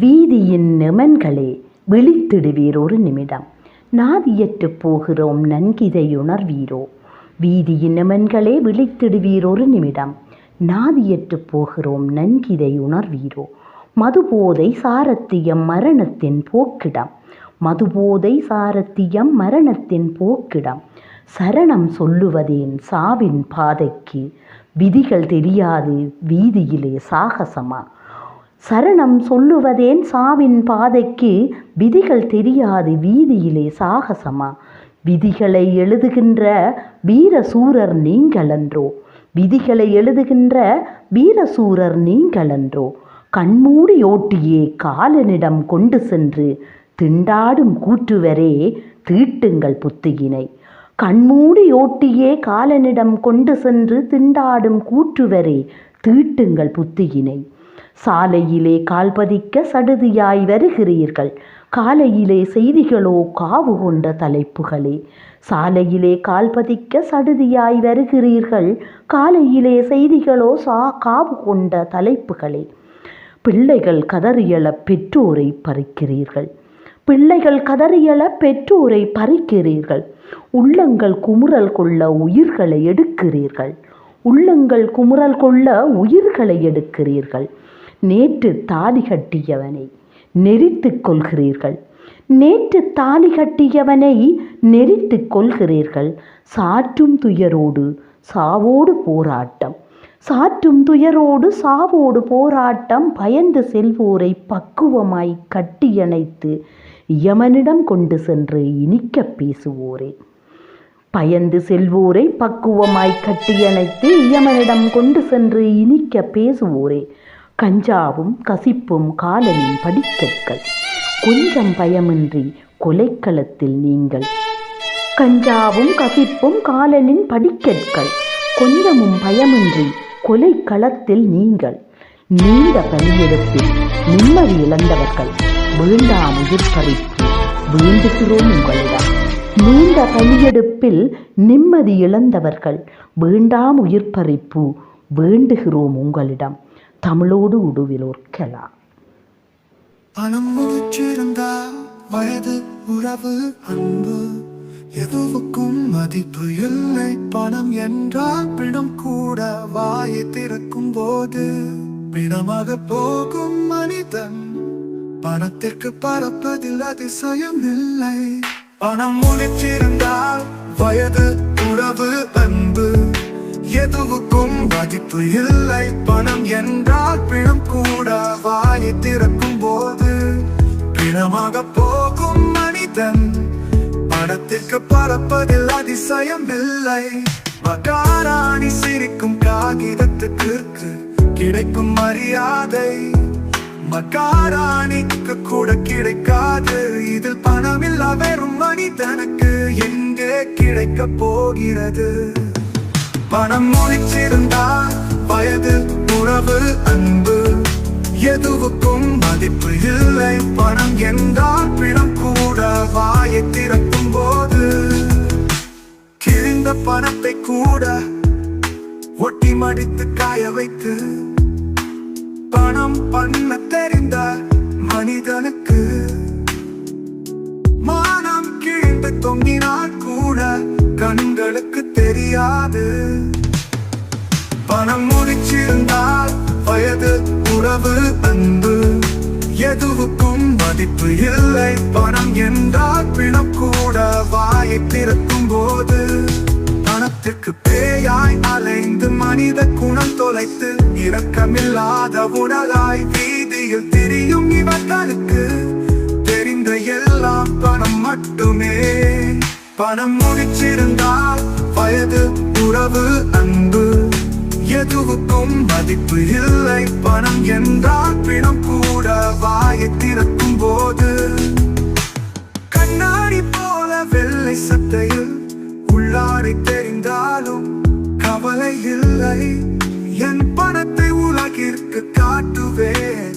வீதியின் நிமன்களே விழித்திடுவீர் ஒரு நிமிடம். நாதியற்றுப் போகிறோம் நன்கிதை உணர்வீரோ வீதியின் நிமன்களே விழித்திடுவீர் ஒரு நிமிடம். நாதியற்றுப் போகிறோம் நன்கிதை உணர்வீரோ மதுபோதை சாரத்தியம் மரணத்தின் போக்கிடம். மதுபோதை சாரத்தியம் மரணத்தின் போக்கிடம். சரணம் சொல்லுவதேன் சாவின் பாதைக்கு. விதிகள் தெரியாது வீதியிலே சாகசமா? சரணம் சொல்லுவதேன் சாவின் பாதைக்கு விதிகள் தெரியாது வீதியிலே சாகசமா? விதிகளை எழுதுகின்ற வீரசூரர் நீங்களன்றோ? விதிகளை எழுதுகின்ற வீரசூரர் நீங்களன்றோ? கண்மூடி ஓட்டியே காலனிடம் கொண்டு சென்று திண்டாடும் கூற்றுவரே தீட்டுங்கள் புத்தியினை. கண்மூடி ஓட்டியே காலனிடம் கொண்டு சென்று திண்டாடும் கூற்றுவரே தீட்டுங்கள் புத்தியினை. சாலையிலே கால்பதிக்க சடுதியாய் வருகிறீர்கள். காலையிலே செய்திகளோ காவு கொண்ட தலைப்புகளே. சாலையிலே கால்பதிக்க சடுதியாய் வருகிறீர்கள். காலையிலே செய்திகளோ சா காவு கொண்ட தலைப்புகளே. பிள்ளைகள் கதறியல பெற்றோரை பறிக்கிறீர்கள். பிள்ளைகள் கதறியல பெற்றோரை பறிக்கிறீர்கள். உள்ளங்கள் குமுறல் கொள்ள உயிர்களை எடுக்கிறீர்கள். உள்ளங்கள் குமுறல் கொள்ள உயிர்களை எடுக்கிறீர்கள். நேற்று தாலி கட்டியவனை நெரித்துக் கொள்கிறீர்கள். நேற்று தாலி கட்டியவனை நெரித்துக் கொள்கிறீர்கள். சாற்றும் துயரோடு சாவோடு போராட்டம். சாற்றும் துயரோடு சாவோடு போராட்டம் பயந்து செல்வோரை பக்குவமாய் கட்டியணைத்து யமனிடம் கொண்டு சென்று இனிக்க பேசுவோரே. பயந்து செல்வோரை பக்குவமாய் கட்டியணைத்து யமனிடம் கொண்டு சென்று இனிக்க பேசுவோரே. கஞ்சாவும் கசிப்பும் காலனின் படிக்கற்கள். கொஞ்சம் பயமின்றி கொலைக்களத்தில் நீங்கள். கஞ்சாவும் கசிப்பும் காலனின் படிக்கற்கள். கொஞ்சமும் பயமின்றி கொலைக்களத்தில் நீங்கள். நீண்ட பணியெடுப்பில் நிம்மதி இழந்தவர்கள். வேண்டாம் உயிர்ப்பறிப்பு வேண்டுகிறோம் உங்களிடம். நீண்ட பணியெடுப்பில் நிம்மதி இழந்தவர்கள். வேண்டாம் உயிர்ப்பறிப்பு வேண்டுகிறோம் உங்களிடம். தமிழோடு உடுவிலோர் கலா. பணம் முடிச்சிருந்தா வயது உறவு அன்பு எதுவுக்கும் மதிப்பு இல்லை. பணம் என்றால் பிணம் கூட வாயை திறக்கும் போது பிணமாக போகும் மனிதன் பணத்திற்கு பறப்பதில் அதிசயம் இல்லை. பணம் முடிச்சிருந்தால் வயது உறவு அன்பு எதுவுக்கும் மதிப்பு இல்லை. பணம் என்றால் பிணம் கூட வாயை திறக்கும் போது பிணமாக போகும் மனிதன் பணத்திற்கு பறப்பதில் அதிசயம் இல்லை. மகாராணி சிரிக்கும் காகிதத்துக்கு கிடைக்கும் மரியாதை. மகாராணிக்கு கூட கிடைக்காது. இதில் பணமில்லா வெறும் மனிதனுக்கு எங்கே கிடைக்க போகிறது? மனம் முடிச்சிருந்தால் வயது உறவு அன்பு எதுவுக்கும் மதிப்பு இல்லை. பணம் என்றால் பிணம் கூட வாயை திறக்கும் போது கிழிந்த பணத்தை கூட ஒட்டி மடித்து காய வைத்து பணம் பண்ண உறவு அன்பு. எதுவுக்கும் மதிப்பு இல்லை. பணம் என்றால் பிணம் கூட வாயை திறக்கும் போது பணத்திற்கு பேயாய் அலைந்து மனித குணம் தொலைத்து இரக்கமில்லாத உடலாய் வீதியில் திரியும் இவர்களுக்கு தெரிந்த எல்லாம் பணம் மட்டுமே. பணம் முடிச்சிருந்தால் வயது உறவு அன்பு எதுவுக்கும் மதிப்பு இல்லை. பணம் என்றால் பிணம் கூட வாயை திறக்கும் போது. கண்ணாடி போல வெள்ளை சட்டையில் உள்ளாடை தெரிந்தாலும் கவலை இல்லை. என் பணத்தை உலகிற்கு காட்டுவேன்.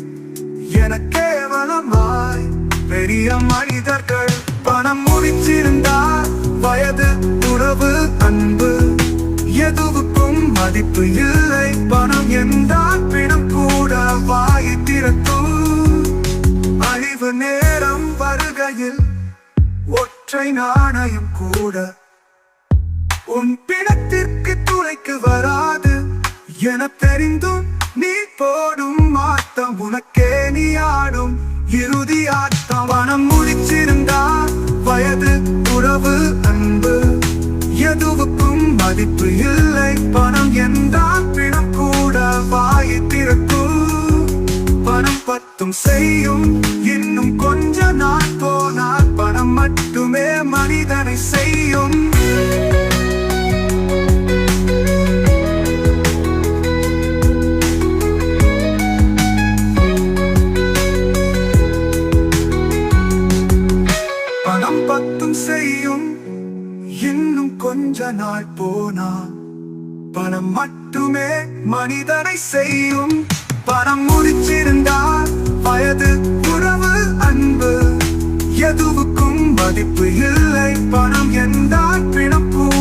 என கேவலமாய் பெரிய மனிதர்கள். பணம் முடிச்சிருந்தால் வயது உறவு அன்பு மதிப்பு இல்லை. பணம் எந்த பிணம் கூட வாய் திறக்கும். அழிவு நேரம் வருகையில் ஒற்றை நாணயம் கூட. உன் பிணத்திற்கு துளைக்கு வராது. என தெரிந்தும் நீ போடும் ஆட்டம் உனக்கே நீ ஆடும். இறுதி ஆட்டம். பணம் முடிச்சிருந்தா வயது பணம் செய்யும். இன்னும் கொஞ்ச நாள் போனால் பணம் மட்டுமே மனிதனை செய்யும். பணம் பத்தும் செய்யும். இன்னும் கொஞ்ச நாள் போனா பணம் மட்டுமே மனிதனை செய்யும். பணம் முடிச்சிருந்தால் வயது உறவு அன்பு எதுவுக்கும் மதிப்பு இல்லை. பணம் என்றால் பிணப்பும்